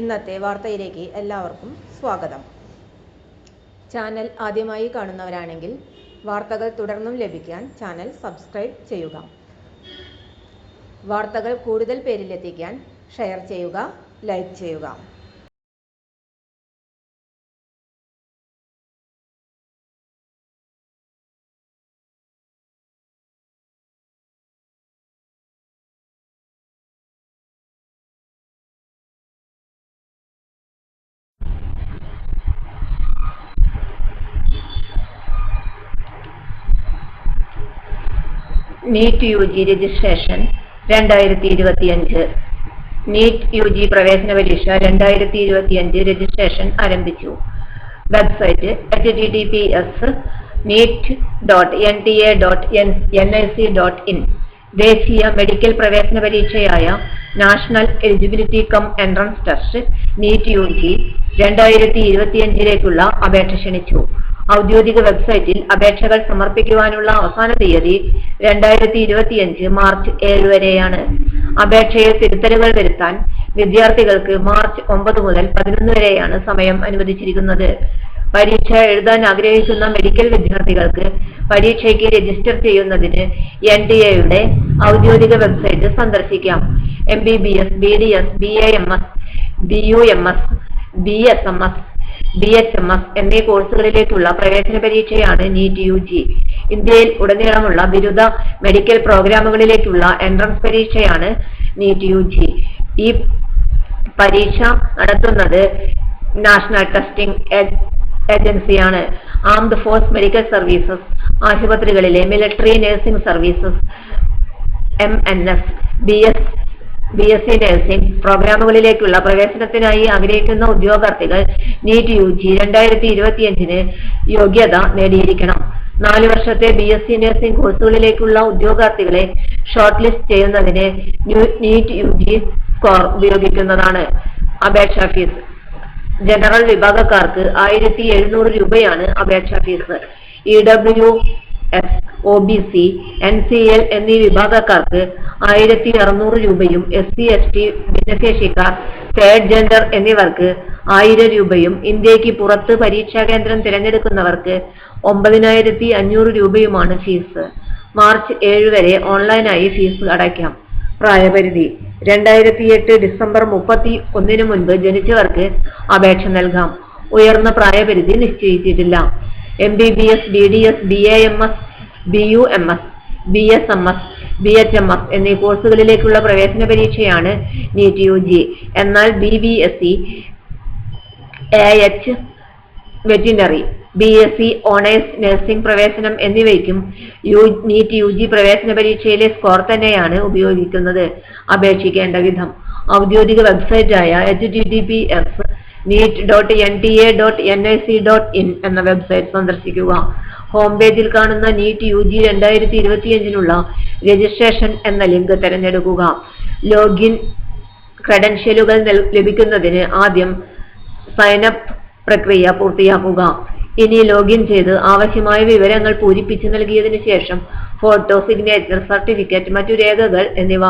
ഇന്നത്തെ വാർത്തയിലേക്ക് എല്ലാവർക്കും സ്വാഗതം. ചാനൽ ആദ്യമായി കാണുന്നവരാണെങ്കിൽ വാർത്തകൾ തുടർന്നും ലഭിക്കാൻ ചാനൽ സബ്സ്ക്രൈബ് ചെയ്യുക. വാർത്തകൾ കൂടുതൽ പേരിലെത്തിക്കാൻ ഷെയർ ചെയ്യുക ലൈക്ക് ചെയ്യുക. നീറ്റ് യു ജി രജിസ്ട്രേഷൻ രണ്ടായിരത്തി ഇരുപത്തിയഞ്ച് നീറ്റ് യു ജി പ്രവേശന പരീക്ഷ രണ്ടായിരത്തി ഇരുപത്തിയഞ്ച് രജിസ്ട്രേഷൻ ആരംഭിച്ചു. Website H T T P S NEET dot N T A dot N I C dot in in ദേശീയ മെഡിക്കൽ പ്രവേശന പരീക്ഷയായ national eligibility cum entrance test NEET U G രണ്ടായിരത്തി ഇരുപത്തിയഞ്ചിലേക്കുള്ള അപേക്ഷ ക്ഷണിച്ചു. ഔദ്യോഗിക വെബ്സൈറ്റിൽ അപേക്ഷകൾ സമർപ്പിക്കുവാനുള്ള അവസാന തീയതി രണ്ടായിരത്തി ഇരുപത്തിയഞ്ച് മാർച്ച് ഏഴ് വരെയാണ്. അപേക്ഷയിൽ തിരുത്തലുകൾ വരുത്താൻ വിദ്യാർത്ഥികൾക്ക് മാർച്ച് ഒമ്പത് മുതൽ പതിനൊന്ന് വരെയാണ് സമയം അനുവദിച്ചിരിക്കുന്നത്. പരീക്ഷ എഴുതാൻ ആഗ്രഹിക്കുന്ന മെഡിക്കൽ വിദ്യാർത്ഥികൾക്ക് പരീക്ഷയ്ക്ക് രജിസ്റ്റർ ചെയ്യുന്നതിന് എൻ ഡി എയുടെ ഔദ്യോഗിക വെബ്സൈറ്റ് സന്ദർശിക്കാം. M B B S B D S B A M S B U M S B S M S B H M S എന്നീ കോഴ്സുകളിലേക്കുള്ള പ്രവേശന പരീക്ഷയാണ് നീറ്റ് യു ജി ഇന്ത്യയിൽ ഉടനീളമുള്ള ബിരുദ മെഡിക്കൽ പ്രോഗ്രാമുകളിലേക്കുള്ള എൻട്രൻസ് പരീക്ഷയാണ് നീറ്റ് യു ജി ഈ പരീക്ഷ നടത്തുന്നത് നാഷണൽ ടെസ്റ്റിംഗ് ഏജൻസിയാണ് ആംഡ് ഫോഴ്സ് മെഡിക്കൽ സർവീസസ് ആശുപത്രികളിലെ military nursing services M N S B S B S C nursing പ്രോഗ്രാമുകളിലേക്കുള്ള പ്രവേശനത്തിനായി ആഗ്രഹിക്കുന്ന ഉദ്യോഗാർത്ഥികൾ നീറ്റ് യു ജി രണ്ടായിരത്തി ഇരുപത്തിയഞ്ചിന് യോഗ്യത നേടിയിരിക്കണം. നാല് വർഷത്തെ ബി എസ് സി നഴ്സിംഗ് കോഴ്സുകളിലേക്കുള്ള ഉദ്യോഗാർത്ഥികളെ ഷോർട്ട് ലിസ്റ്റ് ചെയ്യുന്നതിന് നീറ്റ് യു ജി സ്കോർ ഉപയോഗിക്കുന്നതാണ്. അപേക്ഷാ ഫീസ്. ജനറൽ വിഭാഗക്കാർക്ക് ആയിരത്തി എഴുന്നൂറ് രൂപയാണ് അപേക്ഷാ fees. E W S O B C N C L എന്നീ വിഭാഗക്കാർക്ക് ആയിരത്തി അറുന്നൂറ് രൂപയും എസ് സി എസ് ടി ഭിന്നശേഷിക്കാർ തേർഡ് ജെൻഡർ എന്നിവർക്ക് ആയിരം രൂപയും ഇന്ത്യയ്ക്ക് പുറത്ത് പരീക്ഷാ കേന്ദ്രം തിരഞ്ഞെടുക്കുന്നവർക്ക് ഒമ്പതിനായിരത്തി അഞ്ഞൂറ് രൂപയുമാണ് ഫീസ് മാർച്ച് ഏഴ് വരെ ഓൺലൈനായി ഫീസ് അടയ്ക്കാം. പ്രായപരിധി രണ്ടായിരത്തി എട്ട് ഡിസംബർ മുപ്പത്തി ഒന്നിന് മുൻപ് ജനിച്ചവർക്ക് അപേക്ഷ നൽകാം. ഉയർന്ന പ്രായപരിധി നിശ്ചയിച്ചിട്ടില്ല. M B B S B D S B A M S B U M S B S M S B H M S എന്നീ കോഴ്സുകളിലേക്കുള്ള പ്രവേശന പരീക്ഷയാണ് നീറ്റ് യു ജി. എന്നാൽ B B S C A H veterinary B S C honours nursing പ്രവേശനം എന്നിവയ്ക്കും you need U G പ്രവേശന പരീക്ഷയിലെ score തന്നെയാണ് ഉപയോഗിക്കുന്നത്. അപേക്ഷിക്കേണ്ട വിധം ഔദ്യോഗിക വെബ്സൈറ്റായ H T T P S NEET dot N T A dot N I C dot in എന്ന website സന്ദർശിക്കുക. ഹോം പേജിൽ കാണുന്ന നീറ്റ് യു ജി രണ്ടായിരത്തി ഇരുപത്തിയഞ്ചിനുള്ള രജിസ്ട്രേഷൻ എന്ന ലിങ്ക് തിരഞ്ഞെടുക്കുക. ലോഗിൻ ക്രെഡൻഷ്യലുകൾ ലഭിക്കുന്നതിന് ആദ്യം സൈനപ്പ് പ്രക്രിയ പൂർത്തിയാക്കുക. ഇനി ലോഗിൻ ചെയ്ത് ആവശ്യമായ വിവരങ്ങൾ പൂരിപ്പിച്ചു നൽകിയതിനു ശേഷം ഫോട്ടോ സിഗ്നേച്ചർ സർട്ടിഫിക്കറ്റ് മറ്റു രേഖകൾ എന്നിവ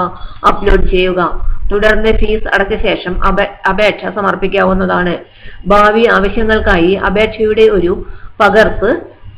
അപ്ലോഡ് ചെയ്യുക. തുടർന്ന് ഫീസ് അടച്ച ശേഷം അപേക്ഷ സമർപ്പിക്കാവുന്നതാണ്. ഭാവി ആവശ്യങ്ങൾക്കായി അപേക്ഷയുടെ ഒരു പകർപ്പ്